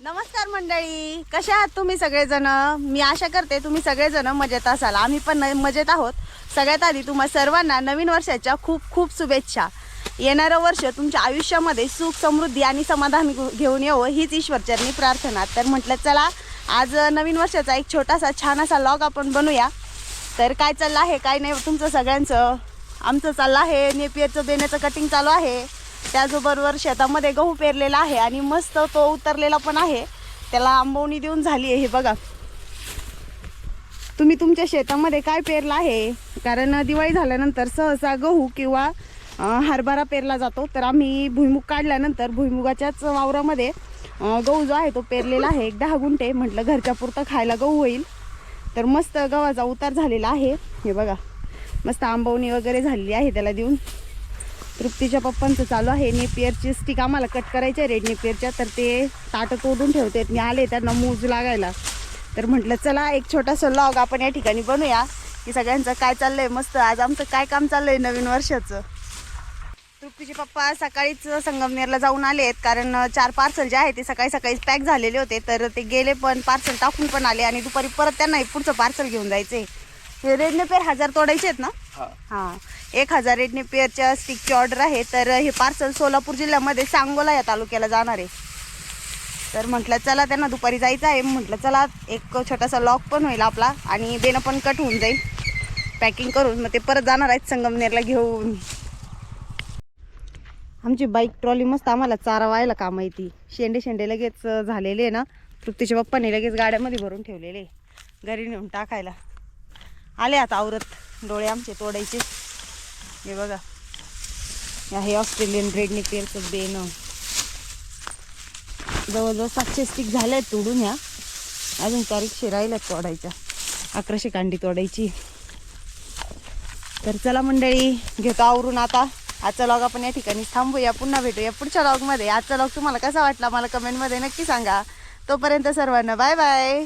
नमस्कार मंडळी कशा आहात तुम्ही सगळेजण? मी आशा करते तुम्ही सगळेजण मजेत असाल. आम्ही पण न- मजेत आहोत. सगळ्यात आधी तुम्हा सर्वांना नवीन वर्षाच्या खूप खूप शुभेच्छा. येणारं वर्ष तुमच्या आयुष्यामध्ये सुख समृद्धी आणि समाधान घेऊन येवं हीच ईश्वरचरणी प्रार्थना. तर म्हटलं चला आज नवीन वर्षाचा एक छोटासा छान असा लॉग आपण बनवूया तर काय चाललं आहे काय नाही तुमचं सगळ्यांचं आमचं चाललं आहे नेपियरचं बेण्याचं कटिंग चालू आहे. त्याचबरोबर शेतामध्ये गहू पेरलेला आहे आणि मस्त तो उतरलेला पण आहे. त्याला आंबवणी देऊन झाली आहे हे बघा. तुम्ही तुमच्या शेतामध्ये काय पेरलं आहे? कारण दिवाळी झाल्यानंतर सहसा गहू किंवा हरभरा पेरला जातो. तर आम्ही भुईमुग काढल्यानंतर भुईमुगाच्याच वावरामध्ये गहू जो आहे तो पेरलेला आहे. एक दहा गुंठे म्हटलं घरच्या पुरतं खायला गहू होईल. तर मस्त गव्हाचा उतार झालेला आहे. हे बघा. मस्त आंबवणी वगैरे झालेली आहे त्याला देऊन. तृप्तीच्या पप्पांचं चालू आहे. नेपियरची स्टिक आम्हाला कट करायच्या रेड नेपियरच्या तर ते ताटं तोडून ठेवते. मी आले त्यांना मूज लागायला. तर म्हटलं चला एक छोटासा लॉग आपण या ठिकाणी बनवूया की सगळ्यांचं काय चाललंय मस्त. आज आमचं काय काम चाललंय नवीन वर्षाचं? तृप्तीचे पप्पा सकाळीच संगमनेरला जाऊन आले आहेत. कारण चार पार्सल जे आहे ते सकाळी सकाळीच पॅक झालेले होते. तर ते गेले पण पार्सल टाकून पण आले. आणि दुपारी परत त्यांना पुढचं पार्सल घेऊन जायचे हे रेडने पेर हजार तोडायचे आहेत ना? हां. एक हजार रेटने पेअरच्या स्टिकची ऑर्डर आहे. तर हे पार्सल सोलापूर जिल्ह्यामध्ये सांगोला या तालुक्याला जाणार आहे. तर म्हटलं चला त्यांना दुपारी जायचं आहे. म्हटलं चला एक छोटासा लॉक पण होईल आपला आणि बेनं पण कट होऊन जाईल. पॅकिंग करून मग ते परत जाणार आहेत संगमनेरला घेऊन. आमची बाईक ट्रॉली मस्त आम्हाला चारा व्हायला काम येते शेंडे शेंडे लगेच झालेले आहे ना. तृप्तीच्या पप्पाने लगेच गाड्यामध्ये भरून ठेवलेले घरी नेऊन टाकायला. आले आता आवरत डोळे आमचे तोडायचे. हे बघा. या हे ऑस्ट्रेलियन रेडनी पेरचं बेन. जवळजवळ सातशे स्टिक झाल्या आहेत तोडून ह्या. अजून तारीखशे राहिल्यात तोडायच्या. अकराशे कांडी तोडायची. तर चला मंडळी घेतो आवरून आता. आजचा लॉग आपण या ठिकाणी थांबूया. पुन्हा भेटूया पुढच्या लॉगमध्ये आजचा लॉग तुम्हाला कसा वाटला मला कमेंटमध्ये नक्की सांगा. तोपर्यंत सर्वांना बाय बाय